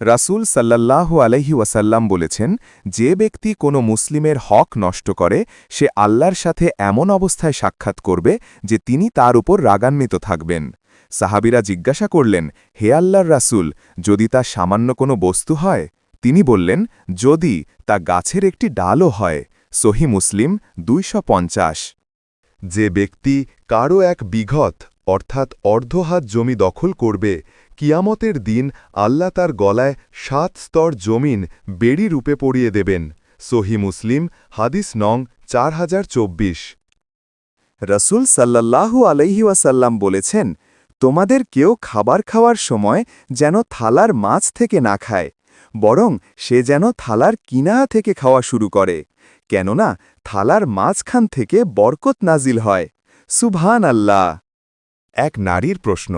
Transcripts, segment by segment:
রাসূল সাল্লাল্লাহু আলহি ওয়াসাল্লাম বলেছেন, যে ব্যক্তি কোনো মুসলিমের হক নষ্ট করে, সে আল্লাহর সাথে এমন অবস্থায় সাক্ষাৎ করবে যে তিনি তার উপর রাগান্বিত থাকবেন। সাহাবিরা জিজ্ঞাসা করলেন, হে আল্লাহর রাসূল, যদি তা সামান্য কোনো বস্তু হয়? তিনি বললেন, যদি তা গাছের একটি ডালও হয়। সহি মুসলিম দুইশ পঞ্চাশ। যে ব্যক্তি কারও এক বিঘত অর্থাৎ অর্ধহাত জমি দখল করবে, কিয়ামতের দিন আল্লাহ তার গলায় সাত স্তর জমিন বেড়ি রূপে পড়িয়ে দেবেন। সহি মুসলিম, হাদিস নং চার হাজার চব্বিশ। রসুল সাল্লাল্লাহু আলহি ওয়াসাল্লাম বলেছেন, তোমাদের কেউ খাবার খাওয়ার সময় যেন থালার মাছ থেকে না খায়, বরং সে যেন থালার কিনা থেকে খাওয়া শুরু করে। কেননা, থালার মাঝখান থেকে বরকত নাজিল হয়। সুবহান আল্লাহ এক নারীর প্রশ্ন।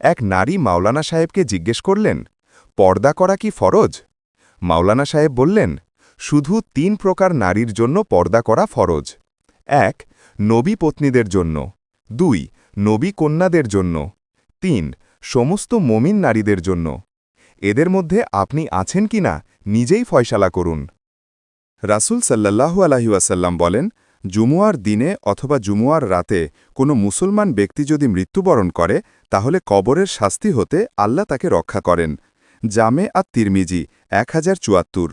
এক নারী মাওলানা সাহেবকে জিজ্ঞেস করলেন, পর্দা করা কি ফরজ? মাওলানা সাহেব বললেন, শুধু তিন প্রকার নারীর জন্য পর্দা করা ফরজ। এক, নবী পত্নীদের জন্য। দুই, নবী কন্যাদের জন্য। তিন, সমস্ত মমিন নারীদের জন্য। এদের মধ্যে আপনি আছেন কিনা নিজেই ফয়সালা করুন। রাসুল সাল্লাল্লাহু আলাহি ওয়াসাল্লাম বলেন জুমুয়ার দিনে অথবা জুমুয়ার রাতে কোনো মুসলমান ব্যক্তি যদি মৃত্যুবরণ করে, তাহলে কবরের শাস্তি হতে আল্লাহ তাকে রক্ষা করেন। জামে আর তিরমিজি এক হাজার চুয়াত্তর।